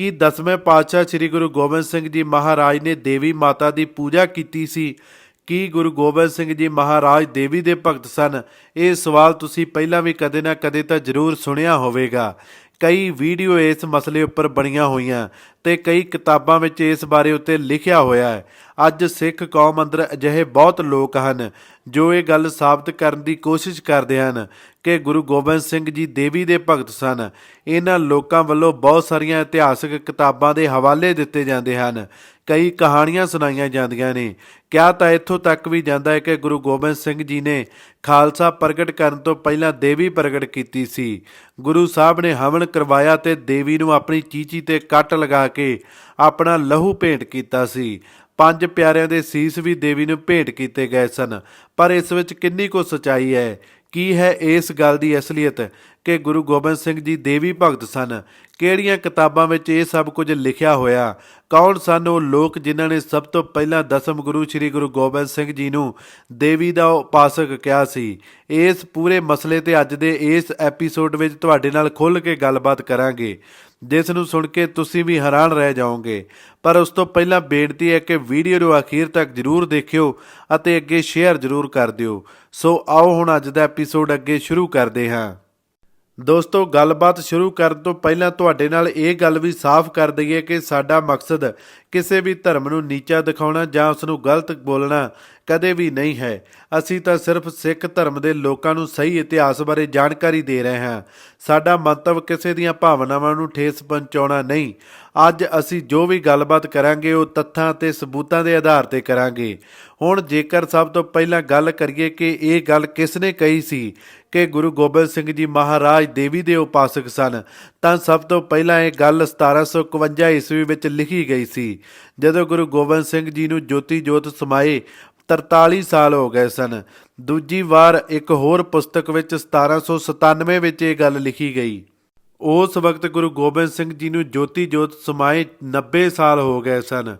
ਕਿ ਦਸਵੇਂ ਪਾਤਸ਼ਾਹ ਸ੍ਰੀ ਗੁਰੂ ਗੋਬਿੰਦ ਸਿੰਘ ਜੀ ਮਹਾਰਾਜ ਨੇ ਦੇਵੀ ਮਾਤਾ ਦੀ ਪੂਜਾ ਕੀਤੀ ਸੀ, ਕੀ ਗੁਰੂ ਗੋਬਿੰਦ ਸਿੰਘ ਜੀ ਮਹਾਰਾਜ ਦੇਵੀ ਦੇ ਭਗਤ ਸਨ? ਇਹ ਸਵਾਲ ਤੁਸੀਂ ਪਹਿਲਾਂ ਵੀ ਕਦੇ ਨਾ ਕਦੇ ਤਾਂ ਜ਼ਰੂਰ ਸੁਣਿਆ ਹੋਵੇਗਾ। ਕਈ ਵੀਡੀਓ ਇਸ ਮਸਲੇ ਉੱਪਰ ਬਣੀਆਂ ਹੋਈਆਂ ਤੇ ਕਈ ਕਿਤਾਬਾਂ ਵਿੱਚ ਇਸ ਬਾਰੇ ਉੱਤੇ ਲਿਖਿਆ ਹੋਇਆ ਹੈ। ਅੱਜ ਸਿੱਖ ਕੌਮ ਅੰਦਰ ਅਜਿਹੇ ਬਹੁਤ ਲੋਕ ਹਨ ਜੋ ਇਹ ਗੱਲ ਸਾਬਤ ਕਰਨ ਦੀ ਕੋਸ਼ਿਸ਼ ਕਰਦੇ ਹਨ ਕਿ ਗੁਰੂ ਗੋਬਿੰਦ ਸਿੰਘ ਜੀ ਦੇਵੀ ਦੇ ਭਗਤ ਸਨ। ਇਹਨਾਂ ਲੋਕਾਂ ਵੱਲੋਂ ਬਹੁਤ ਸਾਰੀਆਂ ਇਤਿਹਾਸਕ ਕਿਤਾਬਾਂ ਦੇ ਹਵਾਲੇ ਦਿੱਤੇ ਜਾਂਦੇ ਹਨ। ਕਈ ਕਹਾਣੀਆਂ ਸੁਣਾਈਆਂ ਜਾਂਦੀਆਂ ਨੇ। ਕਿਹਾ ਤਾਂ ਇੱਥੋਂ ਤੱਕ ਵੀ ਜਾਂਦਾ ਹੈ ਕਿ ਗੁਰੂ ਗੋਬਿੰਦ ਸਿੰਘ ਜੀ ਨੇ ਖਾਲਸਾ ਪ੍ਰਗਟ ਕਰਨ ਤੋਂ ਪਹਿਲਾਂ ਦੇਵੀ ਪ੍ਰਗਟ ਕੀਤੀ ਸੀ। ਗੁਰੂ ਸਾਹਿਬ ਨੇ ਹਵਨ ਕਰਵਾਇਆ ਤੇ ਦੇਵੀ ਨੂੰ ਆਪਣੀ ਚੀਚੀ ਤੇ ਕੱਟ ਲਗਾ ਕੇ ਆਪਣਾ ਲਹੂ ਭੇਂਟ ਕੀਤਾ ਸੀ। ਪੰਜ ਪਿਆਰਿਆਂ ਦੇ ਸੀਸ ਵੀ ਦੇਵੀ ਨੂੰ ਭੇਂਟ ਕੀਤੇ ਗਏ ਸਨ। ਪਰ ਇਸ ਵਿੱਚ ਕਿੰਨੀ ਕੁ ਸਚਾਈ ਹੈ? ਕੀ ਹੈ ਇਸ ਗੱਲ ਦੀ ਅਸਲੀਅਤ? ਕਿ ਗੁਰੂ ਗੋਬਿੰਦ ਸਿੰਘ ਜੀ ਦੇਵੀ ਭਗਤ ਸਨ। ਕਿਹੜੀਆਂ ਕਿਤਾਬਾਂ ਵਿੱਚ ਇਹ ਸਭ ਕੁਝ ਲਿਖਿਆ ਹੋਇਆ? ਕੌਣ ਸਨ ਉਹ ਲੋਕ ਜਿਨ੍ਹਾਂ ਨੇ ਸਭ ਤੋਂ ਪਹਿਲਾਂ ਦਸਮ ਗੁਰੂ ਸ੍ਰੀ ਗੁਰੂ ਗੋਬਿੰਦ ਸਿੰਘ ਜੀ ਨੂੰ ਦੇਵੀ ਦਾ ਉਪਾਸਕ ਕਿਹਾ ਸੀ? ਇਸ ਪੂਰੇ ਮਸਲੇ ਤੇ ਅੱਜ ਦੇ ਇਸ ਐਪੀਸੋਡ ਵਿੱਚ ਤੁਹਾਡੇ ਨਾਲ ਖੁੱਲ੍ਹ ਕੇ ਗੱਲਬਾਤ ਕਰਾਂਗੇ। ਜਿਸ ਨੂੰ ਸੁਣ ਕੇ ਤੁਸੀਂ ਵੀ ਹੈਰਾਨ ਰਹਿ ਜਾਓਗੇ। ਪਰ ਉਸ ਤੋਂ ਪਹਿਲਾਂ ਬੇਨਤੀ ਹੈ ਕਿ ਵੀਡੀਓ ਨੂੰ ਅਖੀਰ ਤੱਕ ਜਰੂਰ ਦੇਖਿਓ ਅਤੇ ਅੱਗੇ ਸ਼ੇਅਰ ਜਰੂਰ ਕਰ ਦਿਓ। ਸੋ ਆਓ ਹੁਣ ਅੱਜ ਦਾ ਐਪੀਸੋਡ ਅੱਗੇ ਸ਼ੁਰੂ ਕਰਦੇ ਹਾਂ। ਦੋਸਤੋ, ਗੱਲਬਾਤ ਸ਼ੁਰੂ ਕਰਨ ਤੋਂ ਪਹਿਲਾਂ ਤੁਹਾਡੇ ਨਾਲ ਇਹ ਗੱਲ ਵੀ ਸਾਫ਼ ਕਰ ਦਈਏ ਕਿ ਸਾਡਾ ਮਕਸਦ ਕਿਸੇ ਵੀ ਧਰਮ ਨੂੰ ਨੀਚਾ ਦਿਖਾਉਣਾ ਜਾਂ ਉਸ ਨੂੰ ਗਲਤ ਬੋਲਣਾ ਕਦੇ ਵੀ ਨਹੀਂ ਹੈ। ਅਸੀਂ ਤਾਂ ਸਿਰਫ ਸਿੱਖ ਧਰਮ ਦੇ ਲੋਕਾਂ ਨੂੰ ਸਹੀ ਇਤਿਹਾਸ ਬਾਰੇ ਜਾਣਕਾਰੀ ਦੇ ਰਹੇ ਹਾਂ। ਸਾਡਾ ਮੰਤਵ ਕਿਸੇ ਦੀਆਂ ਭਾਵਨਾਵਾਂ ਨੂੰ ਠੇਸ ਪਹੁੰਚਾਉਣਾ ਨਹੀਂ। ਅੱਜ ਅਸੀਂ ਜੋ ਵੀ ਗੱਲਬਾਤ ਕਰਾਂਗੇ, ਉਹ ਤੱਥਾਂ ਤੇ ਸਬੂਤਾਂ ਦੇ ਆਧਾਰ ਤੇ ਕਰਾਂਗੇ। ਹੁਣ ਜੇਕਰ ਸਭ ਤੋਂ ਪਹਿਲਾਂ ਗੱਲ ਕਰੀਏ ਕਿ ਇਹ ਗੱਲ ਕਿਸ ਨੇ ਕਹੀ ਸੀ ਕਿ ਗੁਰੂ ਗੋਬਿੰਦ ਸਿੰਘ ਜੀ ਮਹਾਰਾਜ ਦੇਵੀ ਦੇ ਉਪਾਸਕ ਸਨ, ਤਾਂ ਸਭ ਤੋਂ ਪਹਿਲਾਂ ਇਹ ਗੱਲ 1751 ਈਸਵੀ ਵਿੱਚ ਲਿਖੀ ਗਈ ਸੀ। ਜਦੋਂ ਗੁਰੂ ਗੋਬਿੰਦ ਸਿੰਘ ਜੀ ਨੂੰ ਜੋਤੀ ਜੋਤ ਸਮਾਏ 43 ਸਾਲ ਹੋ ਗਏ ਸਨ। ਦੂਜੀ ਵਾਰ ਇੱਕ ਹੋਰ ਪੁਸਤਕ ਵਿੱਚ 1797 ਵਿੱਚ ਇਹ ਗੱਲ ਲਿਖੀ ਗਈ। ਉਸ ਵਕਤ ਗੁਰੂ ਗੋਬਿੰਦ ਸਿੰਘ ਜੀ ਨੂੰ ਜੋਤੀ ਜੋਤ ਸਮਾਏ 90 ਸਾਲ ਹੋ ਗਏ ਸਨ।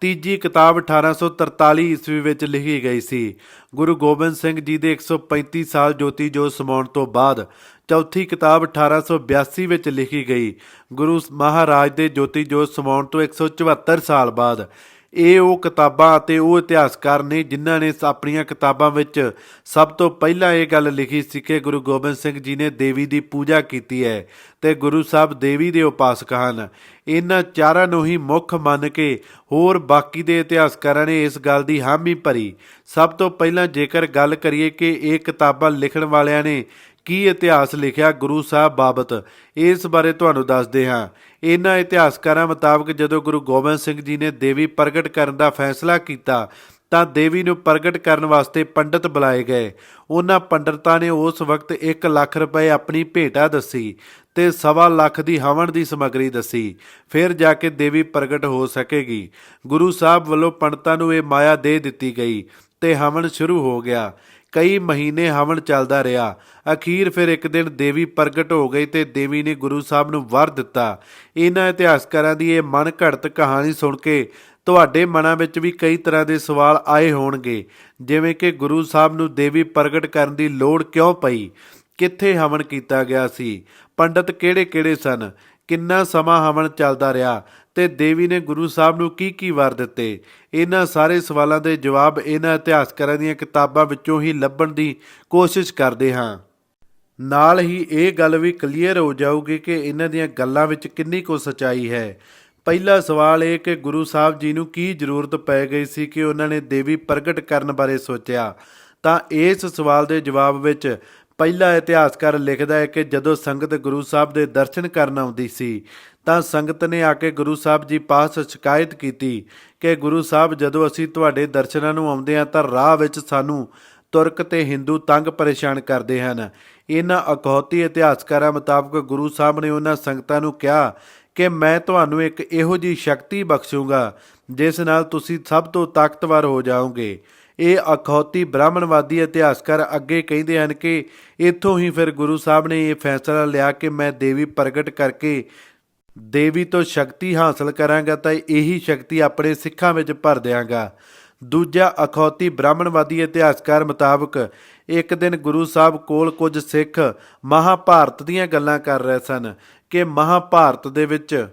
ਤੀਜੀ ਕਿਤਾਬ 1843 ਈਸਵੀ ਵਿੱਚ ਲਿਖੀ ਗਈ ਸੀ। ਗੁਰੂ ਗੋਬਿੰਦ ਸਿੰਘ ਜੀ ਦੇ 135 ਸਾਲ ਜੋਤੀ ਜੋਤ ਸਮਾਉਣ ਤੋਂ ਬਾਅਦ ਚੌਥੀ ਕਿਤਾਬ 1882 ਵਿੱਚ ਲਿਖੀ ਗਈ। ਗੁਰੂ ਮਹਾਰਾਜ ਦੇ ਜੋਤੀ ਜੋਤ ਸਮਾਉਣ ਤੋਂ 174 ਸਾਲ ਬਾਅਦ ਇਹ ਉਹ ਕਿਤਾਬਾਂ ਅਤੇ ਉਹ ਇਤਿਹਾਸਕਾਰ ਨੇ ਜਿਨ੍ਹਾਂ ਨੇ ਆਪਣੀਆਂ ਕਿਤਾਬਾਂ ਵਿੱਚ ਸਭ ਤੋਂ ਪਹਿਲਾਂ ਇਹ ਗੱਲ ਲਿਖੀ ਸੀ ਕਿ ਗੁਰੂ ਗੋਬਿੰਦ ਸਿੰਘ ਜੀ ਨੇ ਦੇਵੀ ਦੀ ਪੂਜਾ ਕੀਤੀ ਹੈ ਤੇ ਗੁਰੂ ਸਾਹਿਬ ਦੇਵੀ ਦੇ ਉਪਾਸਕ ਹਨ। ਇਹਨਾਂ ਚਾਰਾਂ ਨੂੰ ਹੀ ਮੁੱਖ ਮੰਨ ਕੇ ਹੋਰ ਬਾਕੀ ਦੇ ਇਤਿਹਾਸਕਾਰਾਂ ਨੇ ਇਸ ਗੱਲ ਦੀ ਹਾਮੀ ਭਰੀ। ਸਭ ਤੋਂ ਪਹਿਲਾਂ ਜੇਕਰ ਗੱਲ ਕਰੀਏ ਕਿ ਇਹ ਕਿਤਾਬਾਂ ਲਿਖਣ ਵਾਲਿਆਂ ਨੇ ਕੀ ਇਤਿਹਾਸ ਲਿਖਿਆ ਗੁਰੂ ਸਾਹਿਬ ਬਾਬਤ, ਇਸ ਬਾਰੇ ਤੁਹਾਨੂੰ ਦੱਸਦੇ ਹਾਂ। ਇਹਨਾਂ ਇਤਿਹਾਸਕਾਰਾਂ ਮੁਤਾਬਕ ਜਦੋਂ ਗੁਰੂ ਗੋਬਿੰਦ ਸਿੰਘ ਜੀ ਨੇ ਦੇਵੀ ਪ੍ਰਗਟ ਕਰਨ ਦਾ ਫੈਸਲਾ ਕੀਤਾ, ਤਾਂ ਦੇਵੀ ਨੂੰ ਪ੍ਰਗਟ ਕਰਨ ਵਾਸਤੇ ਪੰਡਤ ਬੁਲਾਏ ਗਏ। ਉਹਨਾਂ ਪੰਡਤਾਂ ਨੇ ਉਸ ਵਕਤ 1 ਲੱਖ ਰੁਪਏ ਆਪਣੀ ਭੇਟਾ ਦੱਸੀ ਤੇ ਸਵਾ ਲੱਖ ਦੀ ਹਵਨ ਦੀ ਸਮੱਗਰੀ ਦੱਸੀ। ਫਿਰ ਜਾ ਕੇ ਦੇਵੀ ਪ੍ਰਗਟ ਹੋ ਸਕੇਗੀ। ਗੁਰੂ ਸਾਹਿਬ ਵੱਲੋਂ ਪੰਡਤਾਂ ਨੂੰ ਇਹ ਮਾਇਆ ਦੇ ਦਿੱਤੀ ਗਈ ਤੇ ਹਵਨ ਸ਼ੁਰੂ ਹੋ ਗਿਆ। ਕਈ ਮਹੀਨੇ ਹਵਨ ਚੱਲਦਾ ਰਿਹਾ। ਅਖੀਰ ਫਿਰ ਇੱਕ ਦਿਨ ਦੇਵੀ ਪ੍ਰਗਟ ਹੋ ਗਈ ਤੇ ਦੇਵੀ ਨੇ ਗੁਰੂ ਸਾਹਿਬ ਨੂੰ ਵਰ ਦਿੱਤਾ। ਇਹਨਾਂ ਇਤਿਹਾਸਕਾਰਾਂ ਦੀ ਇਹ ਮਨ ਘੜਤ ਕਹਾਣੀ ਸੁਣ ਕੇ ਤੁਹਾਡੇ ਮਨਾਂ ਵਿੱਚ ਵੀ ਕਈ ਤਰ੍ਹਾਂ ਦੇ ਸਵਾਲ ਆਏ ਹੋਣਗੇ, ਜਿਵੇਂ ਕਿ ਗੁਰੂ ਸਾਹਿਬ ਨੂੰ ਦੇਵੀ ਪ੍ਰਗਟ ਕਰਨ ਦੀ ਲੋੜ ਕਿਉਂ ਪਈ? ਕਿੱਥੇ ਹਵਨ ਕੀਤਾ ਗਿਆ ਸੀ? ਪੰਡਤ ਕਿਹੜੇ-ਕਿਹੜੇ ਸਨ? ਕਿੰਨਾ ਸਮਾਂ ਹਵਨ ਚੱਲਦਾ ਰਿਹਾ? ਤੇ ਦੇਵੀ ਨੇ ਗੁਰੂ ਸਾਹਿਬ ਨੂੰ ਕੀ ਕੀ ਵਰ ਦਿੱਤੇ? ਇਹਨਾਂ ਸਾਰੇ ਸਵਾਲਾਂ ਦੇ ਜਵਾਬ ਇਹਨਾਂ ਇਤਿਹਾਸਕਾਰਾਂ ਦੀਆਂ ਕਿਤਾਬਾਂ ਵਿੱਚੋਂ ਹੀ ਲੱਭਣ ਦੀ ਕੋਸ਼ਿਸ਼ ਕਰਦੇ ਹਾਂ। ਨਾਲ ਹੀ ਇਹ ਗੱਲ ਵੀ ਕਲੀਅਰ ਹੋ ਜਾਊਗੀ ਕਿ ਇਹਨਾਂ ਦੀਆਂ ਗੱਲਾਂ ਵਿੱਚ ਕਿੰਨੀ ਕੁ ਸਚਾਈ ਹੈ। ਪਹਿਲਾ ਸਵਾਲ ਇਹ ਕਿ ਗੁਰੂ ਸਾਹਿਬ ਜੀ ਨੂੰ ਕੀ ਜ਼ਰੂਰਤ ਪੈ ਗਈ ਸੀ ਕਿ ਉਹਨਾਂ ਨੇ ਦੇਵੀ ਪ੍ਰਗਟ ਕਰਨ ਬਾਰੇ ਸੋਚਿਆ? ਤਾਂ ਇਸ ਸਵਾਲ ਦੇ ਜਵਾਬ ਵਿੱਚ ਪਹਿਲਾ ਇਤਿਹਾਸਕਾਰ ਲਿਖਦਾ ਹੈ ਕਿ ਜਦੋਂ ਸੰਗਤ ਗੁਰੂ ਸਾਹਿਬ ਦੇ ਦਰਸ਼ਨ ਕਰਨ ਆਉਂਦੀ ਸੀ ਤਾਂ ਸੰਗਤ ਨੇ ਆ ਕੇ ਗੁਰੂ ਸਾਹਿਬ ਜੀ ਪਾਸ ਸ਼ਿਕਾਇਤ ਕੀਤੀ ਕਿ ਗੁਰੂ ਸਾਹਿਬ, ਜਦੋਂ ਅਸੀਂ ਤੁਹਾਡੇ ਦਰਸ਼ਨਾਂ ਨੂੰ ਆਉਂਦੇ ਹਾਂ ਤਾਂ ਰਾਹ ਵਿੱਚ ਸਾਨੂੰ ਤੁਰਕ ਤੇ ਹਿੰਦੂ ਤੰਗ ਪਰੇਸ਼ਾਨ ਕਰਦੇ ਹਨ। ਇਹਨਾਂ ਅਖੌਤੀ ਇਤਿਹਾਸਕਾਰਾਂ ਮੁਤਾਬਕ ਗੁਰੂ ਸਾਹਿਬ ਨੇ ਉਹਨਾਂ ਸੰਗਤਾਂ ਨੂੰ ਕਿਹਾ ਕਿ ਮੈਂ ਤੁਹਾਨੂੰ ਇੱਕ ਇਹੋ ਜੀ ਸ਼ਕਤੀ ਬਖਸ਼ੂੰਗਾ, ਜਿਸ ਨਾਲ ਤੁਸੀਂ ਸਭ ਤੋਂ ਤਾਕਤਵਰ ਹੋ ਜਾਓਗੇ। ਇਹ ਅਖੌਤੀ ਬ੍ਰਾਹਮਣਵਾਦੀ ਇਤਿਹਾਸਕਾਰ ਅੱਗੇ ਕਹਿੰਦੇ ਹਨ ਕਿ ਇੱਥੋਂ ਹੀ ਫਿਰ ਗੁਰੂ ਸਾਹਿਬ ਨੇ ਇਹ ਫੈਸਲਾ ਲਿਆ ਕਿ ਮੈਂ ਦੇਵੀ ਪ੍ਰਗਟ ਕਰਕੇ ਦੇਵੀ ਤੋਂ ਸ਼ਕਤੀ ਹਾਸਲ ਕਰਾਂਗਾ ਤਾਂ ਇਹੀ ਸ਼ਕਤੀ ਆਪਣੇ ਸਿੱਖਾਂ ਵਿੱਚ ਭਰ ਦਿਆਂਗਾ। ਦੂਜਾ, ਅਖੌਤੀ ਬ੍ਰਾਹਮਣਵਾਦੀ ਇਤਿਹਾਸਕਾਰ ਮੁਤਾਬਕ ਇੱਕ ਦਿਨ ਗੁਰੂ ਸਾਹਿਬ ਕੋਲ ਕੁਝ ਸਿੱਖ ਮਹਾਭਾਰਤ ਦੀਆਂ ਗੱਲਾਂ ਕਰ ਰਹੇ ਸਨ ਕਿ ਮਹਾਭਾਰਤ ਦੇ ਵਿੱਚ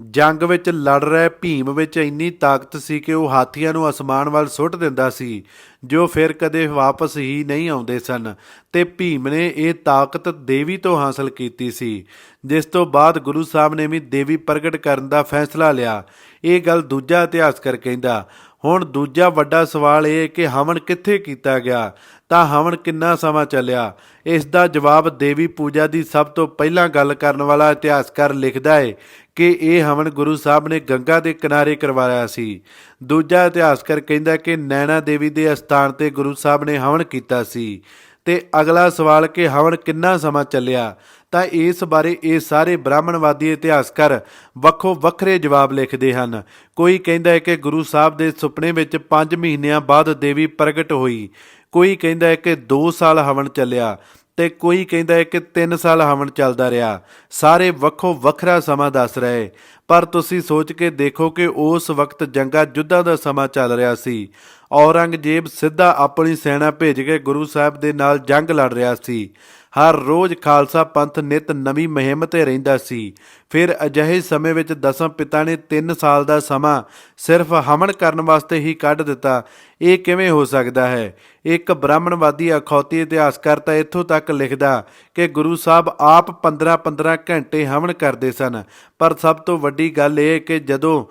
ਜੰਗ ਵਿੱਚ ਲੜ ਰਹੇ ਭੀਮ ਵਿੱਚ ਇੰਨੀ ਤਾਕਤ ਸੀ ਕਿ ਉਹ ਹਾਥੀਆਂ ਨੂੰ ਅਸਮਾਨ ਵੱਲ ਸੁੱਟ ਦਿੰਦਾ ਸੀ, ਜੋ ਫਿਰ ਕਦੇ ਵਾਪਸ ਹੀ ਨਹੀਂ ਆਉਂਦੇ ਸਨ ਤੇ ਭੀਮ ਨੇ ਇਹ ਤਾਕਤ ਦੇਵੀ ਤੋਂ ਹਾਸਲ ਕੀਤੀ ਸੀ, ਜਿਸ ਤੋਂ ਬਾਅਦ ਗੁਰੂ ਸਾਹਿਬ ਨੇ ਵੀ ਦੇਵੀ ਪ੍ਰਗਟ ਕਰਨ ਦਾ ਫੈਸਲਾ ਲਿਆ। ਇਹ ਗੱਲ ਦੂਜਾ ਇਤਿਹਾਸਕਾਰ ਕਹਿੰਦਾ ਹੁਣ ਦੂਜਾ ਵੱਡਾ ਸਵਾਲ ਇਹ ਹੈ ਕਿ ਹਵਨ ਕਿੱਥੇ ਕੀਤਾ ਗਿਆ? ਤਾਂ ਹਵਨ ਕਿੰਨਾ ਸਮਾਂ ਚੱਲਿਆ? ਇਸ ਦਾ ਜਵਾਬ ਦੇਵੀ ਪੂਜਾ ਦੀ ਸਭ ਤੋਂ ਪਹਿਲਾਂ ਗੱਲ ਕਰਨ ਵਾਲਾ ਇਤਿਹਾਸਕਾਰ ਲਿਖਦਾ ਹੈ ਕਿ ਇਹ ਹਵਨ ਗੁਰੂ ਸਾਹਿਬ ਨੇ ਗੰਗਾ ਦੇ ਕਿਨਾਰੇ ਕਰਵਾਇਆ ਸੀ। ਦੂਜਾ ਇਤਿਹਾਸਕਾਰ ਕਹਿੰਦਾ ਕਿ ਨੈਣਾ ਦੇਵੀ ਦੇ ਅਸਥਾਨ ਤੇ ਗੁਰੂ ਸਾਹਿਬ ਨੇ ਹਵਨ ਕੀਤਾ ਸੀ। ਤੇ ਅਗਲਾ ਸਵਾਲ ਕਿ ਹਵਨ ਕਿੰਨਾ ਸਮਾਂ ਚੱਲਿਆ? ਤਾਂ ਇਸ ਬਾਰੇ ਇਹ ਸਾਰੇ ਬ੍ਰਾਹਮਣਵਾਦੀ ਇਤਿਹਾਸਕਾਰ ਵੱਖੋ ਵੱਖਰੇ ਜਵਾਬ ਲਿਖਦੇ ਹਨ। ਕੋਈ ਕਹਿੰਦਾ ਹੈ ਕਿ ਗੁਰੂ ਸਾਹਿਬ ਦੇ ਸੁਪਨੇ ਵਿੱਚ 5 ਮਹੀਨਿਆਂ ਬਾਅਦ ਦੇਵੀ ਪ੍ਰਗਟ ਹੋਈ। ਕੋਈ ਕਹਿੰਦਾ ਹੈ ਕਿ 2 ਸਾਲ ਹਵਨ ਚੱਲਿਆ ਤੇ ਕੋਈ ਕਹਿੰਦਾ ਹੈ ਕਿ 3 ਸਾਲ ਹਵਨ ਚੱਲਦਾ ਰਿਹਾ। ਸਾਰੇ ਵੱਖੋ ਵੱਖਰਾ ਸਮਾਂ ਦੱਸ ਰਹੇ। ਪਰ ਤੁਸੀਂ ਸੋਚ ਕੇ ਦੇਖੋ ਕਿ ਉਸ ਵਕਤ ਜੰਗਾ ਜੁੱਧਾਂ ਦਾ ਸਮਾਂ ਚੱਲ ਰਿਹਾ ਸੀ। ਔਰੰਗਜ਼ੇਬ ਸਿੱਧਾ ਆਪਣੀ ਸੈਨਾ ਭੇਜ ਕੇ ਗੁਰੂ ਸਾਹਿਬ ਦੇ ਨਾਲ ਜੰਗ ਲੜ ਰਿਹਾ ਸੀ। ਹਰ ਰੋਜ਼ ਖਾਲਸਾ ਪੰਥ ਨਿਤ ਨਵੀਂ ਮੁਹਿੰਮ ਤੇ ਰਹਿੰਦਾ ਸੀ। ਫਿਰ ਅਜਿਹੇ ਸਮੇਂ ਵਿੱਚ ਦਸਮ ਪਿਤਾ ਨੇ 3 ਸਾਲ ਦਾ ਸਮਾਂ ਸਿਰਫ ਹਮਨ ਕਰਨ ਵਾਸਤੇ ਹੀ ਕੱਢ ਦਿੱਤਾ। ਇਹ ਕਿਵੇਂ ਹੋ ਸਕਦਾ ਹੈ? ਇੱਕ ਬ੍ਰਾਹਮਣਵਾਦੀ ਅਖੌਤੀ ਇਤਿਹਾਸਕਾਰ ਤਾਂ ਇੱਥੋਂ ਤੱਕ ਲਿਖਦਾ ਕਿ ਗੁਰੂ ਸਾਹਿਬ ਆਪ 15-15 ਘੰਟੇ ਹਵਨ ਕਰਦੇ ਸਨ। ਪਰ ਸਭ ਤੋਂ ਵੱਡੀ ਗੱਲ ਇਹ ਕਿ ਜਦੋਂ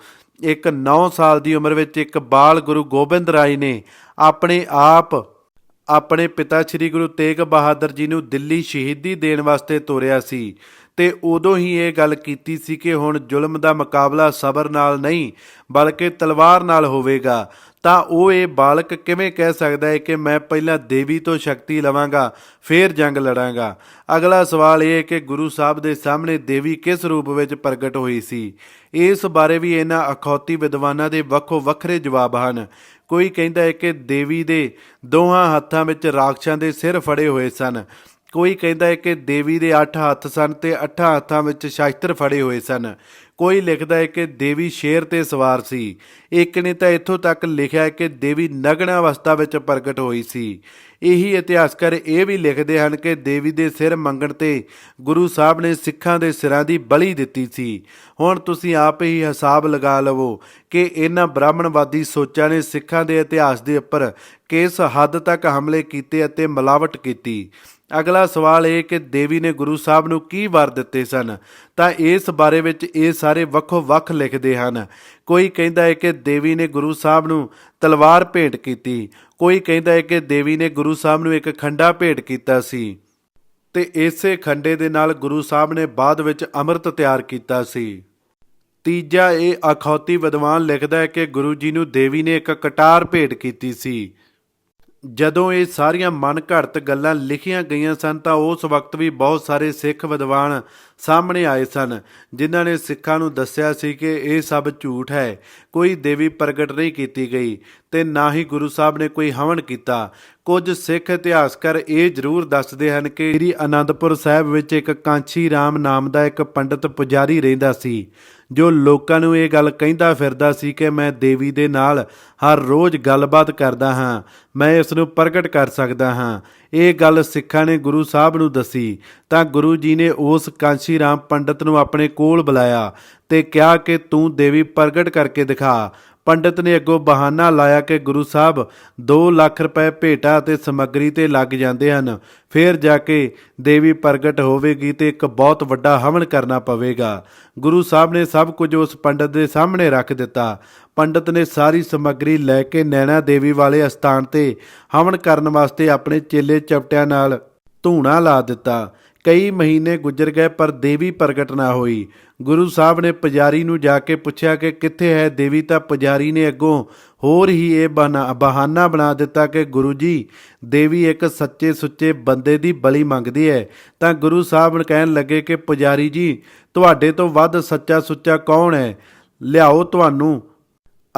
ਇੱਕ 9 ਸਾਲ ਦੀ ਉਮਰ ਵਿੱਚ ਇੱਕ ਬਾਲ ਗੁਰੂ ਗੋਬਿੰਦ ਰਾਏ ਨੇ ਆਪਣੇ ਆਪ ਆਪਣੇ ਪਿਤਾ ਸ੍ਰੀ ਗੁਰੂ ਤੇਗ ਬਹਾਦਰ ਜੀ ਨੂੰ ਦਿੱਲੀ ਸ਼ਹੀਦੀ ਦੇਣ ਵਾਸਤੇ ਤੋਰਿਆ ਸੀ ਤੇ ਉਦੋਂ ਹੀ ਇਹ ਗੱਲ ਕੀਤੀ ਸੀ ਕਿ ਹੁਣ ਜ਼ੁਲਮ ਦਾ ਮੁਕਾਬਲਾ ਸਬਰ ਨਾਲ ਨਹੀਂ, ਬਲਕਿ ਤਲਵਾਰ ਨਾਲ ਹੋਵੇਗਾ। ਤਾਂ ਉਹ ਇਹ ਬਾਲਕ ਕਿਵੇਂ ਕਹਿ ਸਕਦਾ ਹੈ ਕਿ ਮੈਂ ਪਹਿਲਾਂ ਦੇਵੀ ਤੋਂ ਸ਼ਕਤੀ ਲਵਾਂਗਾ, ਫਿਰ ਜੰਗ ਲੜਾਂਗਾ? ਅਗਲਾ ਸਵਾਲ ਇਹ ਹੈ ਕਿ ਗੁਰੂ ਸਾਹਿਬ ਦੇ ਸਾਹਮਣੇ ਦੇਵੀ ਕਿਸ ਰੂਪ ਵਿੱਚ ਪ੍ਰਗਟ ਹੋਈ ਸੀ? ਇਸ ਬਾਰੇ ਵੀ ਇਹਨਾਂ ਅਖੌਤੀ ਵਿਦਵਾਨਾਂ ਦੇ ਵੱਖੋ ਵੱਖਰੇ ਜਵਾਬ ਹਨ। ਕੋਈ ਕਹਿੰਦਾ ਹੈ ਕਿ ਦੇਵੀ ਦੇ ਦੋਹਾਂ ਹੱਥਾਂ ਵਿੱਚ ਰਾਖਸ਼ਾਂ ਦੇ ਸਿਰ ਫੜੇ ਹੋਏ ਸਨ। ਕੋਈ ਕਹਿੰਦਾ ਹੈ ਕਿ ਦੇਵੀ ਦੇ 8 ਹੱਥ ਸਨ ਤੇ 8 ਹੱਥਾਂ ਵਿੱਚ ਸ਼ਾਸਤਰ ਫੜੇ ਹੋਏ ਸਨ। ਕੋਈ ਲਿਖਦਾ ਹੈ ਕਿ ਦੇਵੀ ਸ਼ੇਰ ਤੇ ਸਵਾਰ ਸੀ। ਇੱਕ ਨੇ ਤਾਂ ਇੱਥੋਂ ਤੱਕ ਲਿਖਿਆ ਹੈ ਕਿ ਦੇਵੀ ਨਗਨ ਅਵਸਥਾ ਵਿੱਚ ਪ੍ਰਗਟ ਹੋਈ ਸੀ। ਇਹੀ ਇਤਿਹਾਸਕਾਰ ਇਹ ਵੀ ਲਿਖਦੇ ਹਨ ਕਿ ਦੇਵੀ ਦੇ ਸਿਰ ਮੰਗਣ ਤੇ ਗੁਰੂ ਸਾਹਿਬ ਨੇ ਸਿੱਖਾਂ ਦੇ ਸਿਰਾਂ ਦੀ ਬਲੀ ਦਿੱਤੀ ਸੀ। ਹੁਣ ਤੁਸੀਂ ਆਪ ਹੀ ਹਿਸਾਬ ਲਗਾ ਲਵੋ ਕਿ ਇਹਨਾਂ ਬ੍ਰਾਹਮਣਵਾਦੀ ਸੋਚਾਂ ਨੇ ਸਿੱਖਾਂ ਦੇ ਇਤਿਹਾਸ ਦੇ ਉੱਪਰ ਕਿਸ ਹੱਦ ਤੱਕ ਹਮਲੇ ਕੀਤੇ ਅਤੇ ਮਿਲਾਵਟ ਕੀਤੀ। ਅਗਲਾ ਸਵਾਲ ਇਹ ਕਿ ਦੇਵੀ ਨੇ ਗੁਰੂ ਸਾਹਿਬ ਨੂੰ ਕੀ ਵਰ ਦਿੱਤੇ ਸਨ? ਤਾਂ ਇਸ ਬਾਰੇ ਵਿੱਚ ਇਹ ਸਾਰੇ ਵੱਖੋ ਵੱਖ ਲਿਖਦੇ ਹਨ। ਕੋਈ ਕਹਿੰਦਾ ਹੈ ਕਿ ਦੇਵੀ ਨੇ ਗੁਰੂ ਸਾਹਿਬ ਨੂੰ ਤਲਵਾਰ ਭੇਟ ਕੀਤੀ। ਕੋਈ ਕਹਿੰਦਾ ਹੈ ਕਿ ਦੇਵੀ ਨੇ ਗੁਰੂ ਸਾਹਿਬ ਨੂੰ ਇੱਕ ਖੰਡਾ ਭੇਟ ਕੀਤਾ ਸੀ। ਤੇ ਇਸੇ ਖੰਡੇ ਦੇ ਨਾਲ ਗੁਰੂ ਸਾਹਿਬ ਨੇ ਬਾਅਦ ਵਿੱਚ ਅੰਮ੍ਰਿਤ ਤਿਆਰ ਕੀਤਾ ਸੀ। ਤੀਜਾ ਇਹ ਅਖੌਤੀ ਵਿਦਵਾਨ ਲਿਖਦਾ ਹੈ ਕਿ ਗੁਰੂ ਜੀ ਨੂੰ ਦੇਵੀ ਨੇ ਇੱਕ ਕਟਾਰ ਭੇਟ ਕੀਤੀ ਸੀ। ਜਦੋਂ ਇਹ ਸਾਰੀਆਂ ਮਨ ਘੜਤ ਗੱਲਾਂ ਲਿਖੀਆਂ ਗਈਆਂ ਸਨ ਤਾਂ ਉਸ ਵਕਤ ਵੀ ਬਹੁਤ ਸਾਰੇ ਸਿੱਖ ਵਿਦਵਾਨ ਸਾਹਮਣੇ ਆਏ ਸਨ, ਜਿਨ੍ਹਾਂ ਨੇ ਸਿੱਖਾਂ ਨੂੰ ਦੱਸਿਆ ਸੀ ਕਿ ਇਹ ਸਭ ਝੂਠ ਹੈ, ਕੋਈ ਦੇਵੀ ਪ੍ਰਗਟ ਨਹੀਂ ਕੀਤੀ ਗਈ ਤੇ ਨਾ ਹੀ ਗੁਰੂ ਸਾਹਿਬ ਨੇ ਕੋਈ ਹਵਨ ਕੀਤਾ। ਕੁਝ ਸਿੱਖ ਇਤਿਹਾਸਕਾਰ ਇਹ ਜ਼ਰੂਰ ਦੱਸਦੇ ਹਨ ਕਿ ਸ੍ਰੀ ਅਨੰਦਪੁਰ ਸਾਹਿਬ ਵਿੱਚ ਇੱਕ ਕਾਂਚੀ ਰਾਮ ਨਾਮ ਦਾ ਇੱਕ ਪੰਡਤ ਪੁਜਾਰੀ ਰਹਿੰਦਾ ਸੀ, ਜੋ ਲੋਕਾਂ ਨੂੰ ਇਹ ਗੱਲ ਕਹਿੰਦਾ ਫਿਰਦਾ ਸੀ ਕਿ ਮੈਂ ਦੇਵੀ ਦੇ ਨਾਲ ਹਰ ਰੋਜ਼ ਗੱਲਬਾਤ ਕਰਦਾ ਹਾਂ, ਮੈਂ ਇਸ ਨੂੰ ਪ੍ਰਗਟ ਕਰ ਸਕਦਾ ਹਾਂ। ਇਹ ਗੱਲ ਸਿੱਖਾਂ ਨੇ ਗੁਰੂ ਸਾਹਿਬ ਨੂੰ ਦੱਸੀ। ਤਾਂ ਗੁਰੂ ਜੀ ਨੇ ਉਸ ਕਾਂਸ਼ੀ ਰਾਮ ਪੰਡਤ ਨੂੰ ਆਪਣੇ ਕੋਲ ਬੁਲਾਇਆ ਤੇ ਕਿਹਾ ਕਿ ਤੂੰ ਦੇਵੀ ਪ੍ਰਗਟ ਕਰਕੇ ਦਿਖਾ। ਪੰਡਤ ਨੇ ਅੱਗੋਂ ਬਹਾਨਾ ਲਾਇਆ ਕਿ ਗੁਰੂ ਸਾਹਿਬ 2 ਲੱਖ ਰੁਪਏ ਭੇਟਾ ਅਤੇ ਸਮੱਗਰੀ ਤੇ ਲੱਗ ਜਾਂਦੇ ਹਨ। ਫਿਰ ਜਾ ਕੇ ਦੇਵੀ ਪ੍ਰਗਟ ਹੋਵੇਗੀ ਤੇ ਇੱਕ ਬਹੁਤ ਵੱਡਾ ਹਵਨ ਕਰਨਾ ਪਵੇਗਾ। ਗੁਰੂ ਸਾਹਿਬ ਨੇ ਸਭ ਕੁਝ ਉਸ ਪੰਡਤ ਦੇ ਸਾਹਮਣੇ ਰੱਖ ਦਿੱਤਾ। ਪੰਡਤ ਨੇ ਸਾਰੀ ਸਮੱਗਰੀ ਲੈ ਕੇ ਨੈਣਾ ਦੇਵੀ ਵਾਲੇ ਅਸਥਾਨ ਤੇ ਹਵਨ ਕਰਨ ਵਾਸਤੇ ਆਪਣੇ ਚੇਲੇ ਚਪਟਿਆਂ ਨਾਲ ਧੂਣਾ ਲਾ ਦਿੱਤਾ। ਕਈ ਮਹੀਨੇ ਗੁਜ਼ਰ ਗਏ ਪਰ ਦੇਵੀ ਪ੍ਰਗਟ ਨਾ ਹੋਈ। ਗੁਰੂ ਸਾਹਿਬ ਨੇ ਪੁਜਾਰੀ ਨੂੰ ਜਾ ਕੇ ਪੁੱਛਿਆ ਕਿ ਕਿੱਥੇ ਹੈ ਦੇਵੀ ਤਾਂ ਪੁਜਾਰੀ ਨੇ ਅੱਗੋਂ ਹੋਰ ਹੀ ਇਹ ਬਹਾਨਾ ਬਹਾਨਾ ਬਣਾ ਦਿੱਤਾ ਕਿ ਗੁਰੂ ਜੀ, ਦੇਵੀ ਇੱਕ ਸੱਚੇ ਸੁੱਚੇ ਬੰਦੇ ਦੀ ਬਲੀ ਮੰਗਦੀ ਹੈ। ਤਾਂ ਗੁਰੂ ਸਾਹਿਬ ਕਹਿਣ ਲੱਗੇ ਕਿ ਪੁਜਾਰੀ ਜੀ, ਤੁਹਾਡੇ ਤੋਂ ਵੱਧ ਸੱਚਾ ਸੁੱਚਾ ਕੌਣ ਹੈ? ਲਿਆਓ ਤੁਹਾਨੂੰ।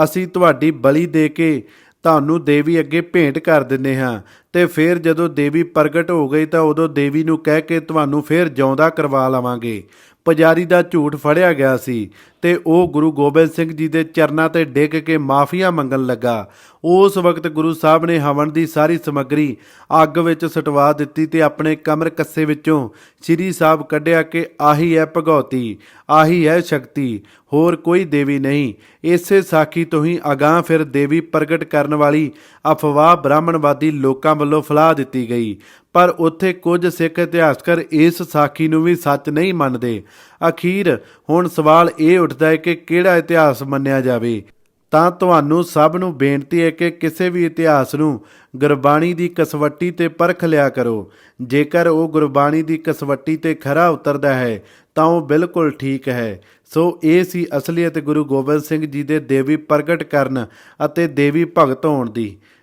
ਅਸੀਂ ਤੁਹਾਡੀ ਬਲੀ ਦੇ ਕੇ ਤੁਹਾਨੂੰ ਦੇਵੀ ਅੱਗੇ ਭੇਂਟ ਕਰ ਦਿੰਨੇ ਹਾਂ ਤੇ ਫਿਰ ਜਦੋਂ ਦੇਵੀ ਪ੍ਰਗਟ ਹੋ ਗਈ ਤਾਂ ਉਦੋਂ ਦੇਵੀ ਨੂੰ ਕਹਿ ਕੇ ਤੁਹਾਨੂੰ ਫਿਰ ਜਿਉਂਦਾ ਕਰਵਾ ਲਵਾਂਗੇ। ਪੁਜਾਰੀ ਦਾ ਝੂਠ ਫੜਿਆ ਗਿਆ ਸੀ। ਤੇ ਉਹ ਗੁਰੂ ਗੋਬਿੰਦ ਸਿੰਘ ਜੀ ਦੇ ਚਰਨਾਂ ਤੇ ਡਿੱਗ ਕੇ ਮਾਫੀਆ ਮੰਗਣ ਲੱਗਾ। ਉਸ ਵਕਤ ਗੁਰੂ ਸਾਹਿਬ ਨੇ ਹਵਨ ਦੀ ਸਾਰੀ ਸਮੱਗਰੀ ਅੱਗ ਵਿੱਚ ਸਟਵਾ ਦਿੱਤੀ ਤੇ ਆਪਣੇ ਕਮਰ ਕੱਸੇ ਵਿੱਚੋਂ ਸ੍ਰੀ ਸਾਹਿਬ ਕੱਢਿਆ ਕਿ ਆਹੀ ਹੈ ਭਗਉਤੀ, ਆਹੀ ਹੈ ਸ਼ਕਤੀ, ਹੋਰ ਕੋਈ ਦੇਵੀ ਨਹੀਂ। ਇਸੇ ਸਾਖੀ ਤੋਂ ਹੀ ਅਗਾਹ ਫਿਰ ਦੇਵੀ ਪ੍ਰਗਟ ਕਰਨ ਵਾਲੀ ਅਫਵਾਹ ਬ੍ਰਾਹਮਣਵਾਦੀ ਲੋਕਾਂ ਵੱਲੋਂ ਫੈਲਾ ਦਿੱਤੀ ਗਈ। ਪਰ ਉੱਥੇ ਕੁਝ ਸਿੱਖ ਇਤਿਹਾਸਕਰ ਇਸ ਸਾਖੀ ਨੂੰ ਵੀ ਸੱਚ ਨਹੀਂ ਮੰਨਦੇ। ਅਖੀਰ ਹੁਣ ਸਵਾਲ ਇਹ ਉੱਠਦਾ ਹੈ ਕਿ ਕਿਹੜਾ ਇਤਿਹਾਸ ਮੰਨਿਆ ਜਾਵੇ। ਤਾਂ ਤੁਹਾਨੂੰ ਸਭ ਨੂੰ ਬੇਨਤੀ ਹੈ ਕਿ ਕਿਸੇ ਵੀ ਇਤਿਹਾਸ ਨੂੰ ਗੁਰਬਾਣੀ ਦੀ ਕਸਵੱਟੀ ਤੇ ਪਰਖ ਲਿਆ ਕਰੋ। ਜੇਕਰ ਉਹ ਗੁਰਬਾਣੀ ਦੀ ਕਸਵੱਟੀ ਤੇ ਖਰਾ ਉਤਰਦਾ ਹੈ, ਤਾਂ ਉਹ ਬਿਲਕੁਲ ਠੀਕ ਹੈ। ਸੋ ਇਹ ਸੀ ਅਸਲੀਅਤ ਗੁਰੂ ਗੋਬਿੰਦ ਸਿੰਘ ਜੀ ਦੇ ਦੇਵੀ ਪ੍ਰਗਟ ਕਰਨ ਅਤੇ ਦੇਵੀ ਭਗਤ ਹੋਣ ਦੀ।